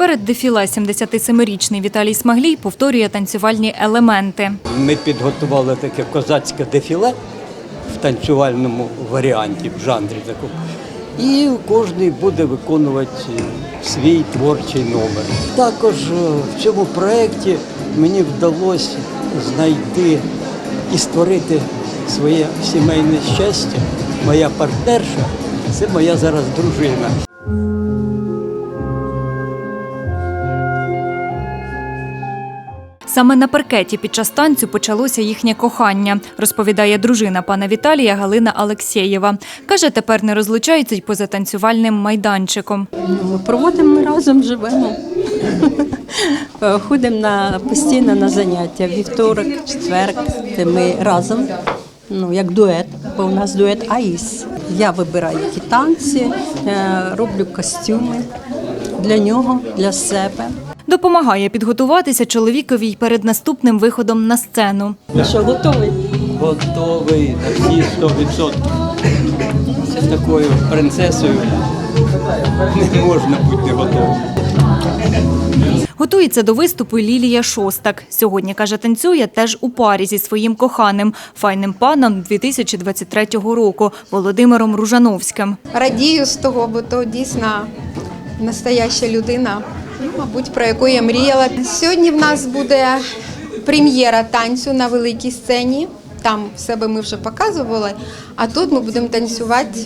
Перед дефіле 77-річний Віталій Смаглій повторює танцювальні елементи. Ми підготували таке козацьке дефіле в танцювальному варіанті, в жанрі такому. І кожен буде виконувати свій творчий номер. Також е, в цьому проєкті мені вдалося знайти і створити своє сімейне щастя. Моя партнерша це моя зараз дружина. Саме на паркеті під час танцю почалося їхнє кохання, розповідає дружина пана Віталія Галина Алексєєва. Каже, тепер не розлучаються й поза танцювальним майданчиком. Ми проводимо разом, живемо. Ходимо на постійно на заняття. Вівторок, четверг, ми разом. Ну, як дует, бо у нас дует АІС. Я вибираю які танці, е, роблю костюми для нього, для себе. Допомагає підготуватися чоловікові й перед наступним виходом на сцену. Ну що, готовий? Готовий на всі 100%. З такою принцесою не можна бути не готовим. Готується до виступу Лілія Шостак. Сьогодні, каже, танцює теж у парі зі своїм коханим, файним паном 2023 року Володимиром Ружановським. радію з того, бо то дійсно настояща людина, мабуть, про яку я мріяла. Сьогодні в нас буде прем'єра танцю на великій сцені. Там в себе ми вже показували, а тут ми будемо танцювати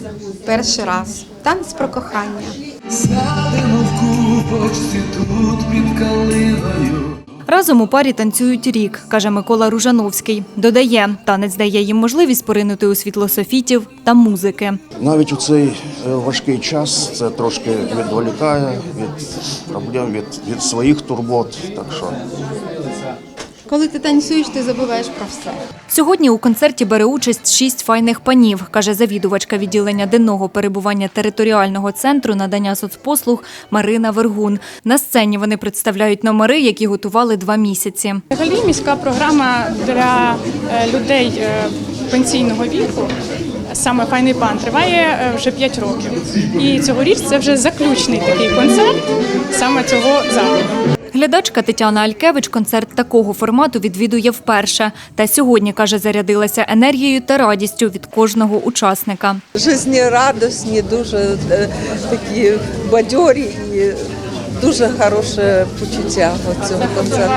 перший раз. Танець про кохання. Сядемо в купочці тут під калиною. Разом у парі танцюють рік, каже Микола Ружановський. Додає, танець дає їм можливість поринути у світло софітів та музики. Навіть у цей е, важкий час це трошки відволікає від проблем, від, від своїх турбот. Так що Коли ти танцюєш, ти забуваєш про все. Сьогодні у концерті бере участь шість файних панів, каже завідувачка відділення денного перебування територіального центру надання соцпослуг Марина Вергун. На сцені вони представляють номери, які готували два місяці. Взагалі міська програма для е, людей е, пенсійного віку. Саме файний пан триває е, вже 5 років. І цьогоріч це вже заключний такий концерт саме цього заходу. Глядачка Тетяна Алькевич концерт такого формату відвідує вперше. Та сьогодні, каже, зарядилася енергією та радістю від кожного учасника. жизнерадісні, дуже е, такі бадьорі і дуже хороше почуття цього концерту.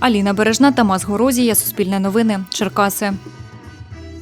Аліна Бережна, Тамас Горозія, Суспільне новини, Черкаси.